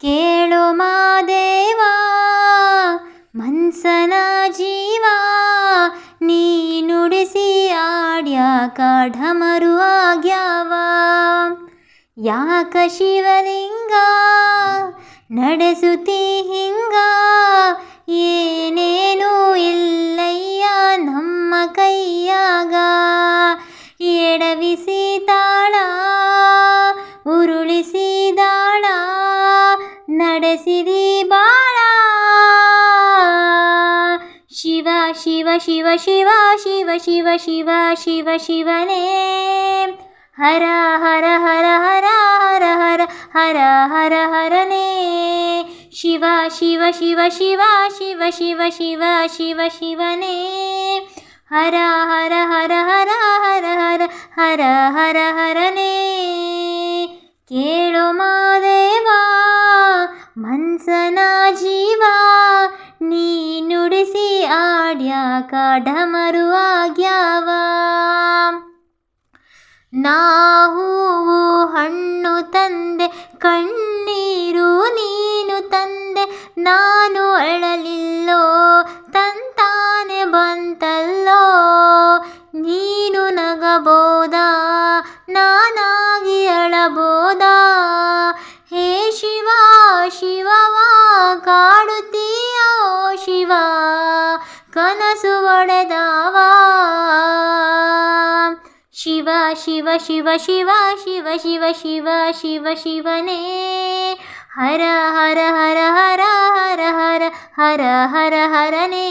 ಕೇಳು ಮಾದೇವ ಮನ್ಸನ ಜೀವ, ನೀ ನುಡಿಸಿ ಆಡ್ಯ ಢಮರು ಆಗ್ಯಾವ. ಯಾಕ ಶಿವಲಿಂಗ ನಡೆಸುತ್ತಿ ಹಿಂಗ? ಏನೇನೂ ಇಲ್ಲಯ್ಯ ನಮ್ಮ ಕೈಯಾಗ. ಎಡವಿಸಿ शिव शिव शिव शिव शिव शिव शिवने हर हर हर हर हर हर हर हर हरने शिव शिव शिव शिव शिव शिव शिव शिव शिवने हर हर हर हर हर हर हर हर हरने केळो मादे ಜೀವ ನೀ ನುಡಿಸಿ ಆಡ್ಯಾಕ ಢಮರು ಆಗ್ಯಾವ. ನಾ ಹೂವು ಹಣ್ಣು ತಂದೆ, ಕಣ್ಣೀರು ನೀನು ತಂದೆ, ನಾನು ಅಳಲಿಲ್ಲೋ, ತಂತಾನೆ ಬಂತಲ್ಲೋ, ನೀನು ನಗಬೋದಾ? ಕಾಡುತ್ತೀಯೋ ಶಿವ ಕನಸು ಒಡೆದವ ಶಿವ ಶಿವ ಶಿವ ಶಿವ ಶಿವ ಶಿವ ಶಿವ ಶಿವ ಶಿವನೇ ಹರ ಹರ ಹರ ಹರ ಹರ ಹರ ಹರ ಹರ ಹರನೇ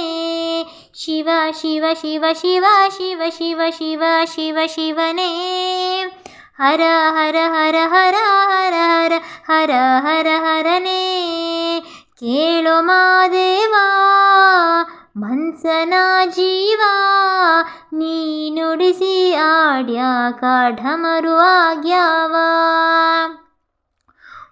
ಶಿವ ಶಿವ ಶಿವ ಶಿವ ಶಿವ ಶಿವ ಶಿವ ಶಿವ ಶಿವನೇ ಹರ ಹರ ಹರ ಹರ ಹರ ಹರ ಹರ ಹರ ಹರನೇ ಕೇಳು ಮಾದೇವ ಮನ್ಸನ ಜೀವ ನೀ ನುಡಿಸಿ ಆಡ್ಯಾಕ ಢಮರು ಆಗ್ಯಾವ.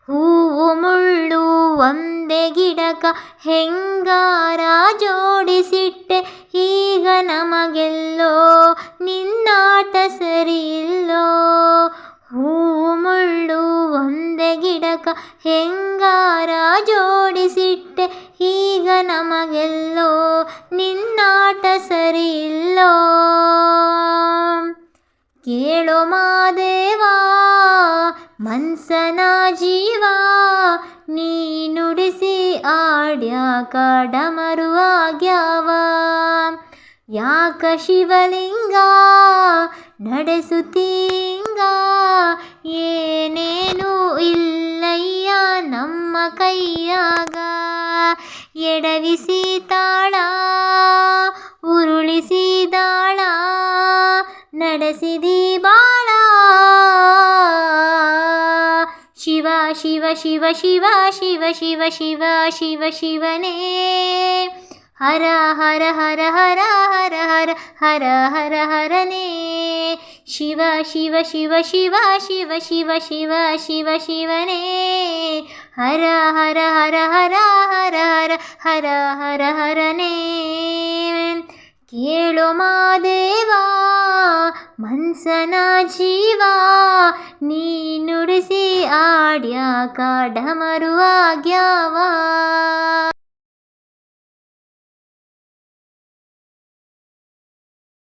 ಹೂವು ಮುಳ್ಳು ಒಂದೇ ಗಿಡಕ ಹೆಂಗಾರ ಜೋಡಿಸಿಟ್ಟೆ, ಈಗ ನಮಗೆಲ್ಲೋ ನಿನ್ನಾಟ ಇಲ್ಲೋ ಹೂವು ಮುಳ್ಳು ಒಂದೇ ಗಿಡಕ ಹೆಂಗಾರ ಕನಸಿಟ್ಟೆ ಈಗ ನಮಗೆಲ್ಲೋ ನಿನ್ನಾಟ ಸರಿ ಇಲ್ಲೋ ಕೇಳೋ ಮಾದೇವಾ, ಮನ್ಸನ ಜೀವ ನೀನುಡಿಸಿ ಆಡ್ಯ ಕಡಮರುವಾಗ್ಯಾವ ಯಾಕ ಶಿವಲಿಂಗ ನಡೆಸುತ್ತೀ ಕೈಯಾಗ ಎಡವಿಸಿ ತಾಳ ಉರುಳಿಸಿ ದಾಳ ನಡೆಸಿದಿ ಬಾಳ ಶಿವ ಶಿವ ಶಿವ ಶಿವ ಶಿವ ಶಿವ ಶಿವ ಶಿವ ಶಿವನೇ ಹರ ಹರ ಹರ ಹರ ಹರ ಹರ ಹರ ಹರ ಹರನೇ ಶಿವ ಶಿವ ಶಿವ ಶಿವ ಶಿವ ಶಿವ ಶಿವ ಶಿವ ಶಿವನೇ ಹರ ಹರ ಹರ ಹರ ಹರ ಹರ ಹರ ಹರ ಹರನೇ ಕೇಳು ಮಾದೇವ ಮನ್ಸನ ಜೀವ ನೀ ನುಡಿಸಿ ಆಡ್ಯಾಕ ಢಮರು ಆಗ್ಯಾವ